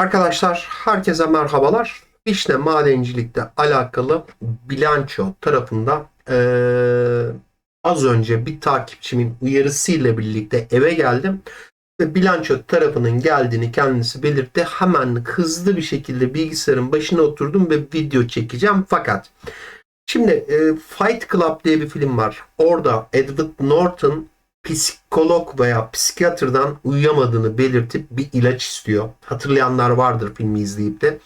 Arkadaşlar herkese merhabalar. Vişne madencilikte alakalı bilanço tarafında eee, az önce bir takipçimin uyarısıyla birlikte eve geldim. Ve bilanço tarafının geldiğini kendisi belirtti. Hemen hızlı bir şekilde bilgisayarın başına oturdum ve video çekeceğim. Fakat şimdi e, Fight Club diye bir film var. Orada Edward Norton psikolog veya psikiyatrdan uyuyamadığını belirtip bir ilaç istiyor. Hatırlayanlar vardır filmi izleyip de.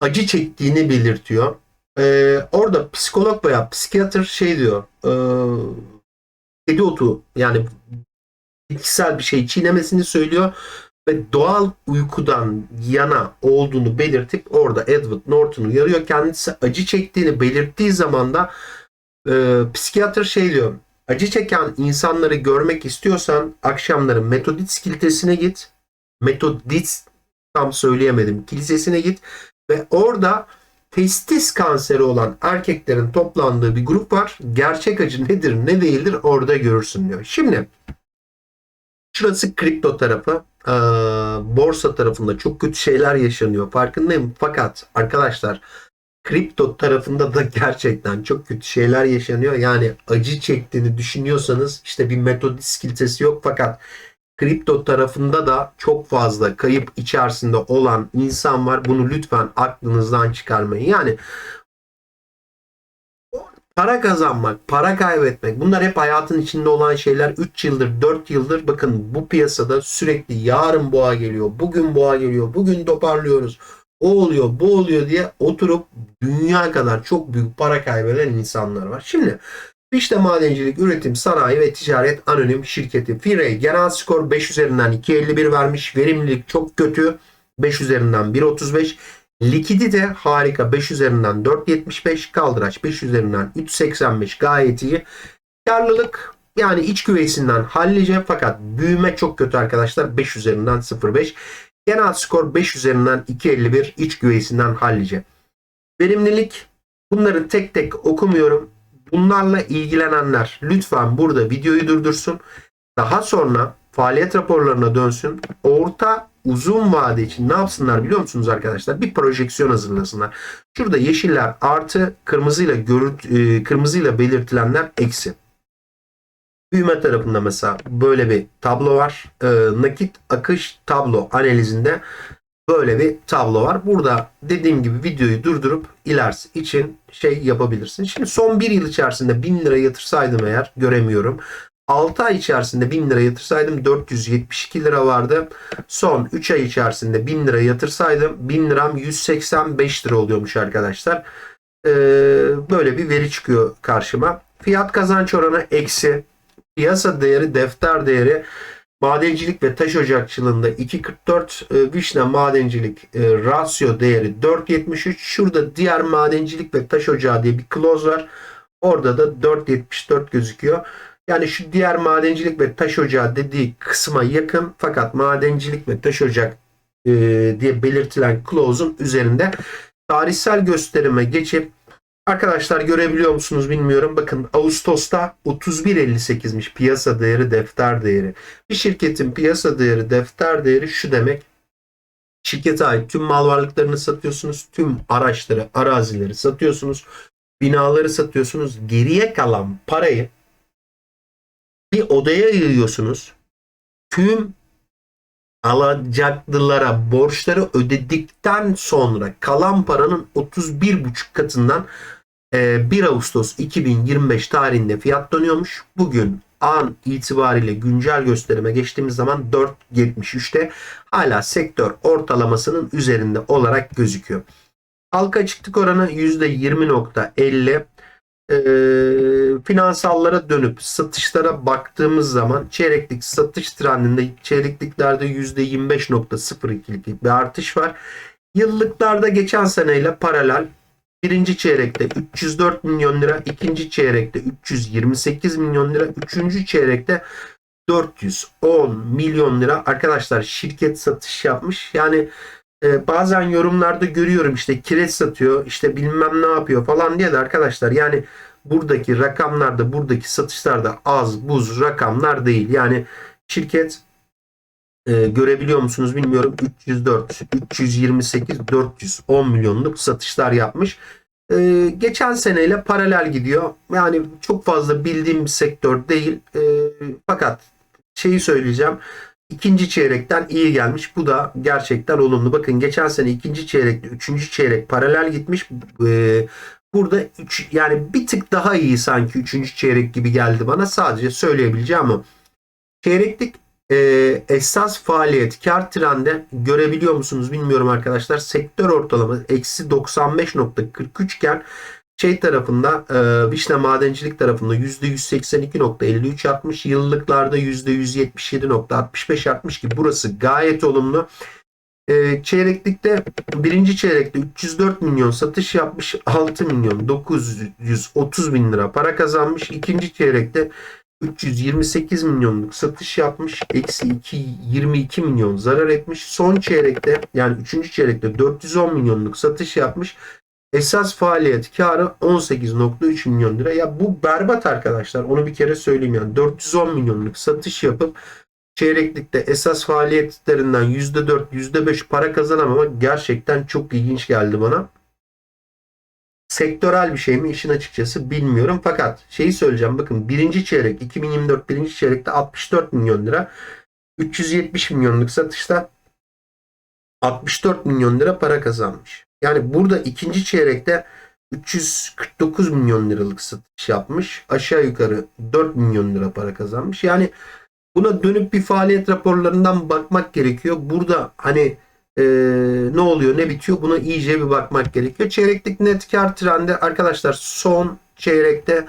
Acı çektiğini belirtiyor. Ee, orada psikolog veya psikiyatr şey diyor. E, kedi otu yani bitkisel bir şey çiğnemesini söylüyor ve doğal uykudan yana olduğunu belirtip orada Edward Norton'u uyarıyor. Kendisi acı çektiğini belirttiği zaman da e, psikiyatr şey diyor. Acı çeken insanları görmek istiyorsan akşamları Metodist kilisesine git. Metodist tam söyleyemedim. Kilisesine git ve orada testis kanseri olan erkeklerin toplandığı bir grup var. Gerçek acı nedir ne değildir orada görürsün diyor. Şimdi şurası kripto tarafı. Ee, borsa tarafında çok kötü şeyler yaşanıyor. Farkındayım. Fakat arkadaşlar kripto tarafında da gerçekten çok kötü şeyler yaşanıyor. Yani acı çektiğini düşünüyorsanız işte bir metodist kilisesi yok fakat kripto tarafında da çok fazla kayıp içerisinde olan insan var. Bunu lütfen aklınızdan çıkarmayın. Yani para kazanmak, para kaybetmek bunlar hep hayatın içinde olan şeyler. 3 yıldır, 4 yıldır bakın bu piyasada sürekli yarın boğa geliyor, bugün boğa geliyor, bugün toparlıyoruz. O oluyor, bu oluyor diye oturup dünya kadar çok büyük para kaybeden insanlar var. Şimdi Fişte Madencilik Üretim Sanayi ve Ticaret Anonim Şirketi FİRE genel skor 5 üzerinden 2.51 vermiş. Verimlilik çok kötü. 5 üzerinden 1.35. Likidite harika 5 üzerinden 4.75. Kaldıraç 5 üzerinden 3.85 gayet iyi. Karlılık yani iç güveysinden hallice fakat büyüme çok kötü arkadaşlar. 5 üzerinden 0.5. Genel skor 5 üzerinden 2.51 iç güveysinden hallice. Verimlilik bunları tek tek okumuyorum. Bunlarla ilgilenenler lütfen burada videoyu durdursun. Daha sonra faaliyet raporlarına dönsün. Orta uzun vade için ne yapsınlar biliyor musunuz arkadaşlar? Bir projeksiyon hazırlasınlar. Şurada yeşiller artı kırmızıyla görünt, e, kırmızıyla belirtilenler eksi. Büyüme tarafında mesela böyle bir tablo var. E, nakit akış tablo analizinde böyle bir tablo var. Burada dediğim gibi videoyu durdurup ilerisi için şey yapabilirsin. Şimdi son bir yıl içerisinde 1000 lira yatırsaydım eğer göremiyorum. 6 ay içerisinde 1000 lira yatırsaydım 472 lira vardı. Son 3 ay içerisinde 1000 lira yatırsaydım 1000 liram 185 lira oluyormuş arkadaşlar. Ee, böyle bir veri çıkıyor karşıma. Fiyat kazanç oranı eksi. Piyasa değeri, defter değeri madencilik ve taş ocakçılığında 2.44 e, vişne madencilik e, rasyo değeri 4.73 şurada diğer madencilik ve taş ocağı diye bir clause var. Orada da 4.74 gözüküyor. Yani şu diğer madencilik ve taş ocağı dediği kısma yakın fakat madencilik ve taş ocak e, diye belirtilen clause'un üzerinde tarihsel gösterime geçip Arkadaşlar görebiliyor musunuz bilmiyorum. Bakın Ağustos'ta 31.58'miş piyasa değeri, defter değeri. Bir şirketin piyasa değeri, defter değeri şu demek. Şirkete ait tüm mal varlıklarını satıyorsunuz. Tüm araçları, arazileri satıyorsunuz. Binaları satıyorsunuz. Geriye kalan parayı bir odaya yığıyorsunuz. Tüm alacaklılara borçları ödedikten sonra kalan paranın 31,5 katından 1 Ağustos 2025 tarihinde fiyatlanıyormuş. Bugün an itibariyle güncel gösterime geçtiğimiz zaman 4.73'te hala sektör ortalamasının üzerinde olarak gözüküyor. Halka açıklık oranı %20.50. Ee, finansallara dönüp satışlara baktığımız zaman çeyreklik satış trendinde çeyrekliklerde %25.02'lik bir artış var. Yıllıklarda geçen seneyle paralel birinci çeyrekte 304 milyon lira, ikinci çeyrekte 328 milyon lira, üçüncü çeyrekte 410 milyon lira arkadaşlar şirket satış yapmış. Yani e, bazen yorumlarda görüyorum işte kireç satıyor işte bilmem ne yapıyor falan diye de arkadaşlar yani buradaki rakamlarda buradaki satışlarda az buz rakamlar değil. Yani şirket e, görebiliyor musunuz bilmiyorum 304, 328, 410 milyonluk satışlar yapmış. E, geçen seneyle paralel gidiyor. Yani çok fazla bildiğim bir sektör değil. E, fakat şeyi söyleyeceğim. İkinci çeyrekten iyi gelmiş. Bu da gerçekten olumlu. Bakın geçen sene ikinci çeyrekte üçüncü çeyrek paralel gitmiş. E, burada üç, yani bir tık daha iyi sanki üçüncü çeyrek gibi geldi bana. Sadece söyleyebileceğim ama çeyreklik e, esas faaliyet kar trende görebiliyor musunuz bilmiyorum arkadaşlar. Sektör ortalaması eksi 95.43 iken şey tarafında e, Vişne Madencilik tarafında %182.53 artmış. Yıllıklarda %177.65 artmış ki burası gayet olumlu. E, çeyreklikte birinci çeyrekte 304 milyon satış yapmış. 6 milyon 930 bin lira para kazanmış. İkinci çeyrekte 328 milyonluk satış yapmış. Eksi 2, 22 milyon zarar etmiş. Son çeyrekte yani 3. çeyrekte 410 milyonluk satış yapmış. Esas faaliyet karı 18.3 milyon lira. Ya bu berbat arkadaşlar. Onu bir kere söyleyeyim yani. 410 milyonluk satış yapıp çeyreklikte esas faaliyetlerinden %4, %5 para kazanamamak gerçekten çok ilginç geldi bana sektörel bir şey mi işin açıkçası bilmiyorum. Fakat şeyi söyleyeceğim bakın birinci çeyrek 2024 birinci çeyrekte 64 milyon lira 370 milyonluk satışta 64 milyon lira para kazanmış. Yani burada ikinci çeyrekte 349 milyon liralık satış yapmış. Aşağı yukarı 4 milyon lira para kazanmış. Yani buna dönüp bir faaliyet raporlarından bakmak gerekiyor. Burada hani e, ne oluyor ne bitiyor buna iyice bir bakmak gerekiyor. Çeyreklik net kar trendi arkadaşlar son çeyrekte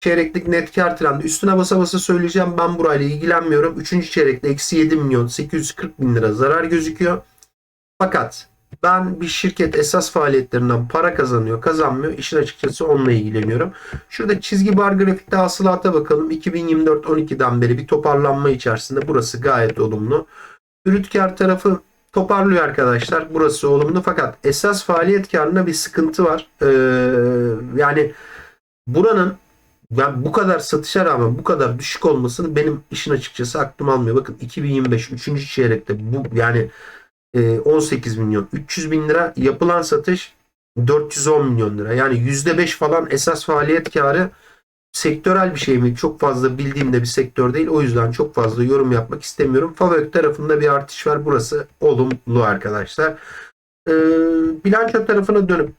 çeyreklik net kar trendi üstüne basa basa söyleyeceğim ben burayla ilgilenmiyorum. Üçüncü çeyrekte eksi 7 milyon 840 bin lira zarar gözüküyor. Fakat ben bir şirket esas faaliyetlerinden para kazanıyor, kazanmıyor. İşin açıkçası onunla ilgileniyorum. Şurada çizgi bar grafikte hasılata bakalım. 2024-12'den beri bir toparlanma içerisinde. Burası gayet olumlu. Brüt kar tarafı toparlıyor arkadaşlar. Burası olumlu fakat esas faaliyet karında bir sıkıntı var. Ee, yani buranın ben bu kadar satışa rağmen bu kadar düşük olmasını benim işin açıkçası aklım almıyor. Bakın 2025 3. çeyrekte bu yani 18 milyon 300 bin lira yapılan satış 410 milyon lira. Yani %5 falan esas faaliyet karı sektörel bir şey mi? Çok fazla bildiğimde bir sektör değil. O yüzden çok fazla yorum yapmak istemiyorum. Favök tarafında bir artış var. Burası olumlu arkadaşlar. Ee, bilanço tarafına dönüp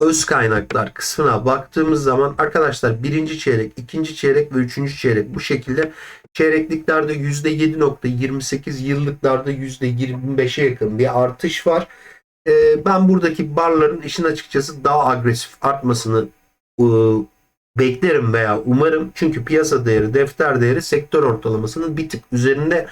öz kaynaklar kısmına baktığımız zaman arkadaşlar birinci çeyrek, ikinci çeyrek ve üçüncü çeyrek bu şekilde çeyrekliklerde %7.28 yıllıklarda %25'e yakın bir artış var. Ee, ben buradaki barların işin açıkçası daha agresif artmasını ıı, beklerim veya umarım. Çünkü piyasa değeri, defter değeri sektör ortalamasının bir tık üzerinde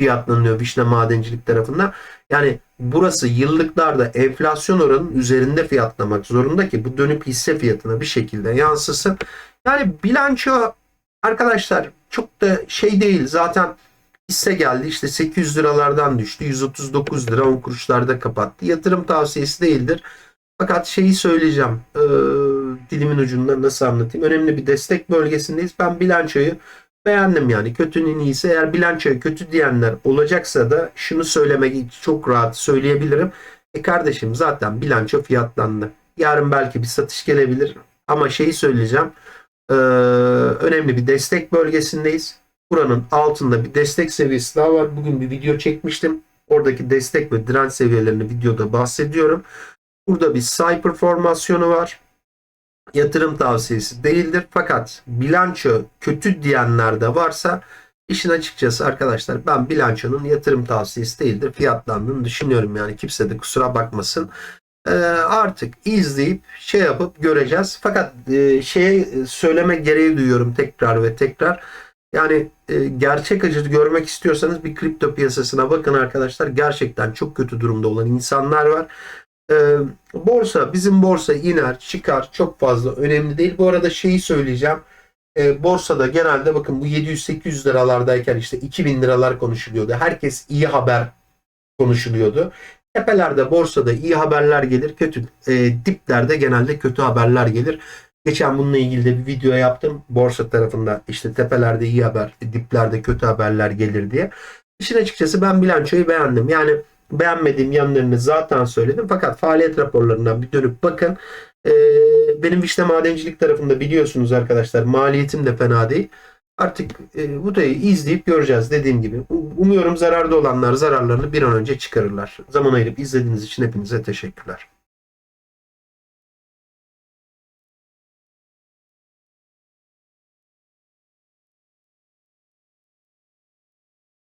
fiyatlanıyor Vişne Madencilik tarafından. Yani burası yıllıklarda enflasyon oranının üzerinde fiyatlamak zorunda ki bu dönüp hisse fiyatına bir şekilde yansısın. Yani bilanço arkadaşlar çok da şey değil zaten hisse geldi işte 800 liralardan düştü 139 lira 10 kuruşlarda kapattı. Yatırım tavsiyesi değildir. Fakat şeyi söyleyeceğim. Ee, dilimin ucunda nasıl anlatayım. Önemli bir destek bölgesindeyiz. Ben bilançoyu beğendim yani. Kötünün iyisi. Eğer bilançoya kötü diyenler olacaksa da şunu söylemek çok rahat söyleyebilirim. E kardeşim zaten bilanço fiyatlandı. Yarın belki bir satış gelebilir. Ama şeyi söyleyeceğim. Ee, önemli bir destek bölgesindeyiz. Buranın altında bir destek seviyesi daha var. Bugün bir video çekmiştim. Oradaki destek ve direnç seviyelerini videoda bahsediyorum. Burada bir Cyper formasyonu var. Yatırım tavsiyesi değildir. Fakat bilanço kötü diyenler de varsa işin açıkçası arkadaşlar ben bilançonun yatırım tavsiyesi değildir. Fiyatlandığını düşünüyorum yani kimse de kusura bakmasın. Ee, artık izleyip şey yapıp göreceğiz. Fakat e, şeye söyleme gereği duyuyorum tekrar ve tekrar. Yani e, gerçek acı görmek istiyorsanız bir kripto piyasasına bakın arkadaşlar. Gerçekten çok kötü durumda olan insanlar var. E, borsa bizim borsa iner çıkar çok fazla önemli değil. Bu arada şeyi söyleyeceğim. E, borsada genelde bakın bu 700-800 liralardayken işte 2000 liralar konuşuluyordu. Herkes iyi haber konuşuluyordu. Tepelerde borsada iyi haberler gelir. Kötü e, diplerde genelde kötü haberler gelir. Geçen bununla ilgili de bir video yaptım. Borsa tarafında işte tepelerde iyi haber, diplerde kötü haberler gelir diye. İşin açıkçası ben bilançoyu beğendim. Yani beğenmediğim yanlarını zaten söyledim. Fakat faaliyet raporlarından bir dönüp bakın. Ee, benim Vişne Madencilik tarafında biliyorsunuz arkadaşlar maliyetim de fena değil. Artık e, bu da izleyip göreceğiz dediğim gibi. Umuyorum zararda olanlar zararlarını bir an önce çıkarırlar. Zaman ayırıp izlediğiniz için hepinize teşekkürler.